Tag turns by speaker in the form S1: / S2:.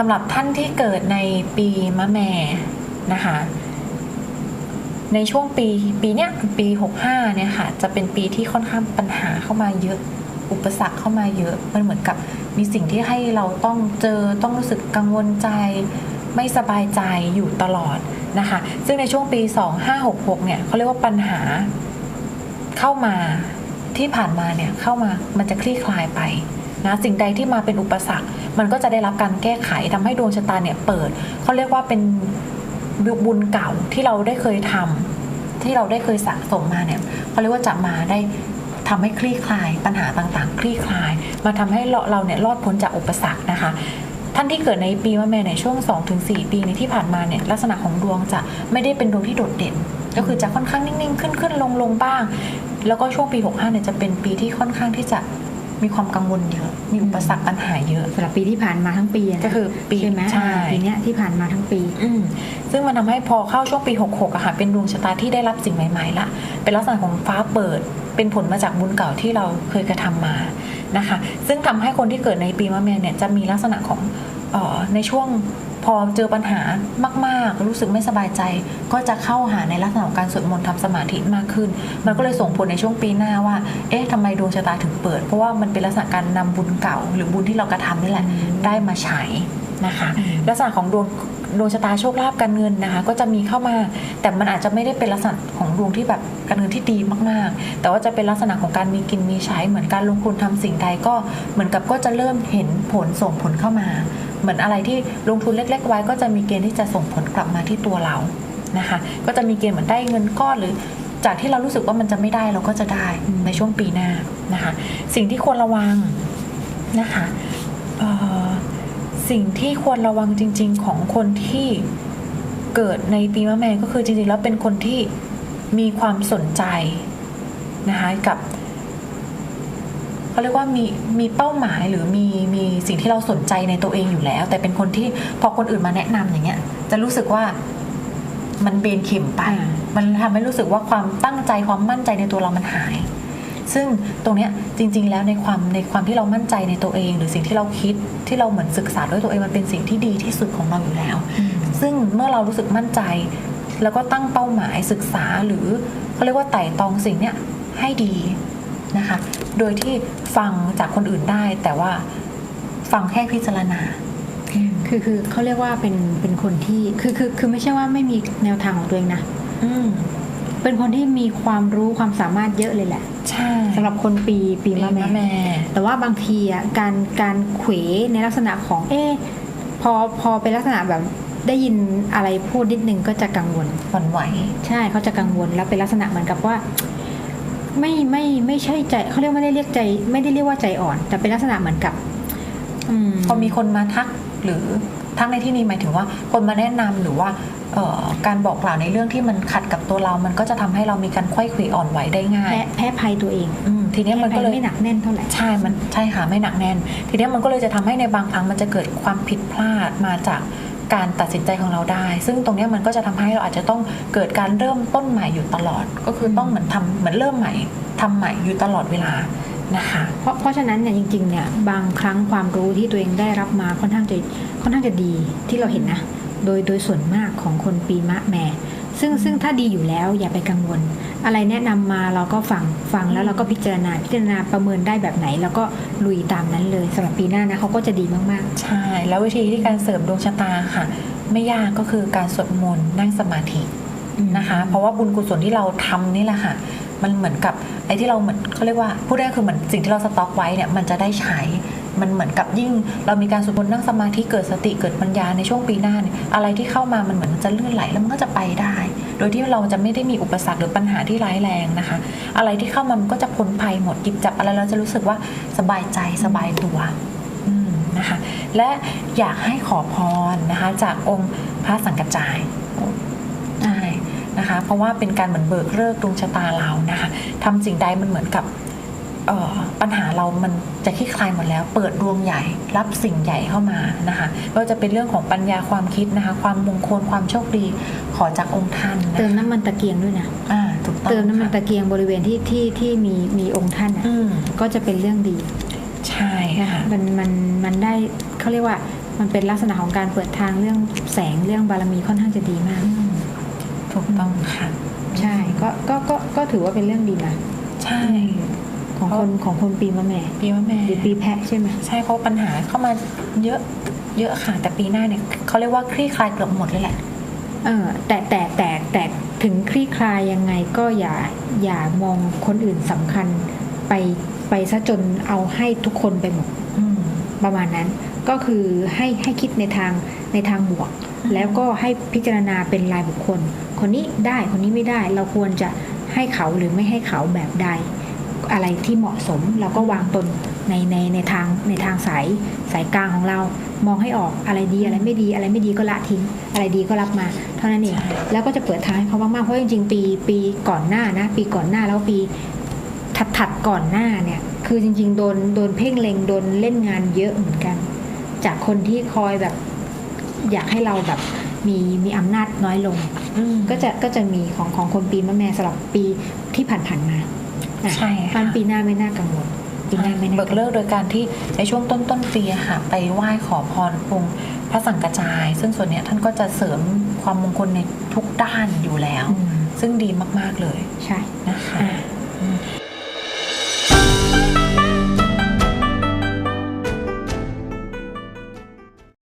S1: สำหรับท่านที่เกิดในปีมะแม่นะคะในช่วงปีปีเนี้ยปี 65เนี่ยค่ะจะเป็นปีที่ค่อนข้างปัญหาเข้ามาเยอะ อุปสรรคเข้ามาเยอะ มันเหมือนกับมีสิ่งที่ให้เราต้องเจอต้องรู้สึกกังวลใจ ไม่สบายใจอยู่ตลอดนะคะซึ่งในช่วงปี 2566เนี่ยเขาเรียกว่าปัญหาเข้ามาที่ผ่านมาเนี่ยเข้ามามันจะคลี่คลายไป นะสิ่งใดที่มาเป็นอุปสรรค มันก็จะได้รับการแก้ไขทำให้ดวงชะตาเนี่ยเปิดเขาเรียกว่าเป็นบุญเก่าที่เราได้เคยทำที่เราได้เคยสะสมมาเนี่ยเขาเรียกว่าจะมาได้ทำให้คลี่คลาย ปัญหาต่างๆ คลี่คลาย มาทำให้เราเราเนี่ยรอดพ้นจากอุปสรรคนะคะท่านที่เกิดในปีมะแม่ในช่วง 2-4 ปีในที่ผ่านมาเนี่ยลักษณะของดวงจะไม่ได้เป็นดวงที่โดดเด่น ก็คือจะค่อนข้างนิ่งๆ ขึ้นขึ้นลงลงบ้าง แล้วก็ช่วงปี 65เนี่ยจะเป็นปีที่ค่อนข้างที่จะ มีความกังวลเยอะ มีอุปสรรคปัญหาเยอะ
S2: สำหรับปีที่ผ่านมาทั้งปีะนะ
S1: ก็คือปี
S2: ใช่ไหม
S1: ใช่
S2: อ่าปีเนี้ยที่ผ่านมาทั้งปี
S1: อืมซึ่งมันทำให้พอเข้าช่วงปี 66อะค่ะเป็นดวงชะตาที่ได้รับสิ่งใหม่ๆละเป็นลักษณะของฟ้าเปิด เป็นผลมาจากบุญเก่าที่เราเคยกระทำมานะคะ ซึ่งทำให้คนที่เกิดในปีมะแม่เนี่ยจะมีลักษณะของเออในช่วง พอเจอปัญหามาก ๆ รู้สึกไม่สบายใจ ก็จะเข้าหาในลักษณะของการสวดมนต์ทำสมาธิมากขึ้น มันก็เลยส่งผลในช่วงปีหน้าว่า เอ๊ะทำไมดวงชะตาถึงเปิด เพราะว่ามันเป็นลักษณะการนำบุญเก่า หรือบุญที่เรากระทำนี่แหละ
S2: อืม
S1: ได้มาใช้นะคะ
S2: อืม
S1: ลักษณะของดวง ดวงชะตาโชคลาภการเงินนะคะ ก็จะมีเข้ามา แต่มันอาจจะไม่ได้เป็นลักษณะของดวงที่แบบการเงินที่ดีมากๆ แต่ว่าจะเป็นลักษณะของการมีกินมีใช้ เหมือนการลงทุนทำสิ่งใดก็เหมือนกับก็จะเริ่มเห็นผลส่งผลเข้ามา เหมือนอะไรที่ลงทุนเล็ก ๆ ไว้ก็จะมีเกณฑ์ที่จะส่งผลกลับมาที่ตัวเรานะคะ ก็จะมีเกณฑ์เหมือนได้เงินก้อนหรือจากที่เรารู้สึกว่ามันจะไม่ได้เราก็จะได้ในช่วงปีหน้านะคะ สิ่งที่ควรระวังนะคะเอ่อ สิ่งที่ควรระวังจริง ๆ ของคนที่เกิดในปีมะแม่ก็คือจริงๆแล้วเป็นคนที่มีความสนใจนะคะกับเขาเรียกว่ามีมีเป้าหมายหรือมีมีสิ่งที่เราสนใจในตัวเองอยู่แล้ว แต่เป็นคนที่พอคนอื่นมาแนะนำอย่างเงี้ย จะรู้สึกว่ามันเบนเข็มไป
S2: อ่า
S1: มันทำให้รู้สึกว่าความตั้งใจความมั่นใจในตัวเรามันหาย ซึ่งตรงเนี้ยจริง ๆ แล้วในความในความที่เรามั่นใจในตัวเอง หรือสิ่งที่เราคิดที่เราเหมือนศึกษาด้วยตัวเองมันเป็นสิ่งที่ดีที่สุดของเราอยู่แล้ว ซึ่งเมื่อเรารู้สึกมั่นใจ แล้วก็ตั้งเป้าหมายศึกษาหรือเขาเรียกว่าไต่ตองสิ่งเนี้ยให้ดีนะคะ โดยที่ฟังจากคนอื่นได้ แต่ว่าฟังแค่พิจารณา
S2: คือคือเขาเรียกว่าเป็นเป็นคนที่คือคือคือไม่ใช่ว่าไม่มีแนวทางของตัวเองนะ
S1: อืม
S2: เป็นคนที่มีความรู้ความสามารถเยอะเลยแหละ
S1: ใช่
S2: สำหรับคนปีปีมะ
S1: มะ
S2: แม่
S1: แม่
S2: แต่ว่าบางทีอะการการเขวในลักษณะของเอ๊ะพอพอเป็นลักษณะแบบได้ยินอะไรพูดนิดนึงก็จะกังวล
S1: หวั่นไหว
S2: ใช่เขาจะกังวลแล้วเป็นลักษณะเหมือนกับว่า ไม่ไม่ไม่ใช่ใจเขาเรียกไม่ได้เรียกใจ ไม่ได้เรียกว่าใจอ่อน แต่เป็นลักษณะเหมือนกับอืม
S1: พอมีคนมาทักหรือทักในที่นี้หมายถึงว่า คนมาแนะนำหรือว่าเอ่อ การบอกกล่าวในเรื่องที่มันขัดกับตัวเรา มันก็จะทำให้เรามีการไขว้เขวอ่อนไหวได้ง่าย
S2: แพ้แพ้ภัยตัวเอง
S1: อืมทีเนี้ยมันก็เลย
S2: แพ้ภัไม่หนักแน่นเท่าไหร่
S1: ใช่มันใช่ค่ะไม่หนักแน่น ทีเนี้ยมันก็เลยจะทำให้ในบางครั้งมันจะเกิดความผิดพลาดมาจากการตัดสินใจของเราได้ ซึ่งตรงเนี้ยมันก็จะทำให้เราอาจจะต้องเกิดการเริ่มต้นใหม่อยู่ตลอด ก็คือต้องเหมือนทำเหมือนเริ่มใหม่ทำใหม่อยู่ตลอดเวลานะคะ
S2: เพราะเพราะฉะนั้นเนี่ยจริงๆเนี่ยบางครั้งความรู้ที่ตัวเองได้รับมาค่อนข้างจะค่อนข้างจะดีที่เราเห็นนะ โดยโดยส่วนมากของคนปีมะแม่ซึ่งซึ่งถ้าดีอยู่แล้วอย่าไปกังวล อะไรแนะนำมาเราก็ฟังฟังแล้วเราก็พิจารณาพิจารณาประเมินได้แบบไหน แล้วก็ลุยตามนั้นเลยสำหรับปีหน้านะเขาก็จะดีมาก
S1: ใช่ แล้ววิธีที่การเสริมดวงชะตาค่ะ ไม่ยากก็คือการสวดมนต์นั่งสมาธิ
S2: ๆ
S1: นะคะ เพราะว่าบุญกุศลที่เราทำนี่แหละค่ะ มันเหมือนกับไอ้ที่เราเหมือนเขาเรียกว่าพูดได้คือเหมือนสิ่งที่เราสต็อกไว้เนี่ยมันจะได้ใช้ มันเหมือนกับยิ่ง เรามีการสวดมนต์นั่งสมาธิเกิดสติเกิดปัญญาในช่วงปีหน้าเนี่ยอะไรที่เข้ามามันเหมือนมันจะเลื่อนไหลแล้วมันก็จะไปได้ โดยที่เราจะไม่ได้มีอุปสรรคหรือปัญหาที่ร้ายแรงนะคะ อะไรที่เข้ามามันก็จะพ้นภัยหมดหยิบจับอะไรเราจะรู้สึกว่าสบายใจสบายตัวนะคะและอยากให้ขอพรนะคะจากองค์พระสังกัจจายใช่นะคะเพราะว่าเป็นการเหมือนเบิกเลิกดวงชะตาเรานะคะทำสิ่งใดมันเหมือนกับ ปัญหาเรามันจะคลี่คลายหมดแล้ว เปิดดวงใหญ่รับสิ่งใหญ่เข้ามานะคะก็จะเป็นเรื่องของปัญญาความคิดนะคะ ความมงคลความโชคดีขอจากองค์ท่านนะคะ
S2: เติมน้ำมันตะเกียงด้วยนะ
S1: อ่าถูกต้อง
S2: เติมน้ำมัน
S1: ค่ะ
S2: ตะเกียงบริเวณที่ที่ที่มีมีองค์ท่านน่ะ
S1: อืม
S2: ก็จะเป็นเรื่องดี
S1: ใช่ค่ะ
S2: มันมันมันได้เขาเรียกว่ามันเป็นลักษณะของการเปิดทางเรื่องแสงเรื่องบารมีค่อนข้างจะดีมาก
S1: อืมถูกต้องค่ะ
S2: ใช่ก็ก็ก็ก็ถือว่าเป็นเรื่องดีนะ
S1: ใช่
S2: ของคนของคนปีมะแม่
S1: ปีมะแม่
S2: หรือปีแพะใช่ไหม
S1: ใช่เพราะปัญหาเข้ามาเยอะเยอะค่ะ แต่ปีหน้าเนี่ยเขาเรียกว่าคลี่คลายเกือบหมดเลยแหละ
S2: เออแต่แต่แต่แต่ถึงคลี่คลายยังไงก็อย่าอย่ามองคนอื่นสำคัญไปไปซะจนเอาให้ทุกคนไปหมด
S1: อืม
S2: ประมาณนั้น ก็คือให้ให้คิดในทางในทางบวก
S1: อืม
S2: แล้วก็ให้พิจารณาเป็นรายบุคคล คนนี้ได้คนนี้ไม่ได้ เราควรจะให้เขาหรือไม่ให้เขาแบบใด อะไรที่เหมาะสมเราก็วางตนในในในทางในทางสายสายกลางของเรา มองให้ออกอะไรดีอะไรไม่ดีอะไรไม่ดีก็ละทิ้ง อะไรดีก็รับมา เท่านั้นเอง
S1: ใช่
S2: แล้วก็จะเปิดทางให้เขามากๆเพราะจริงๆ ปีปีก่อนหน้านะ ปีก่อนหน้าแล้วปีถัดถัดๆก่อนหน้าเนี่ยคือจริง ๆ โดนโดนเพ่งเล็งโดนเล่นงานเยอะเหมือนกัน จากคนที่คอยแบบอยากให้เราแบบมีมีอำนาจน้อยลง
S1: อืม
S2: ก็จะก็จะมีของของคนปีมะแม่สำหรับปีที่ผ่านๆมาอะ
S1: ใช่ค่ะ
S2: พันปีหน้าไม่น่ากังวลปีหน้าไม่น่า
S1: เบิกเลิกโดยการที่ในช่วงต้นต้นๆปีอะค่ะไปไหว้ขอพรองค์พระสังกระจาย ซึ่งส่วนเนี้ยท่านก็จะเสริมความมงคลในทุกด้านอยู่แล้ว
S2: อืม
S1: ซึ่งดีมาก ๆ เลย
S2: ใช่
S1: นะคะ
S2: อะ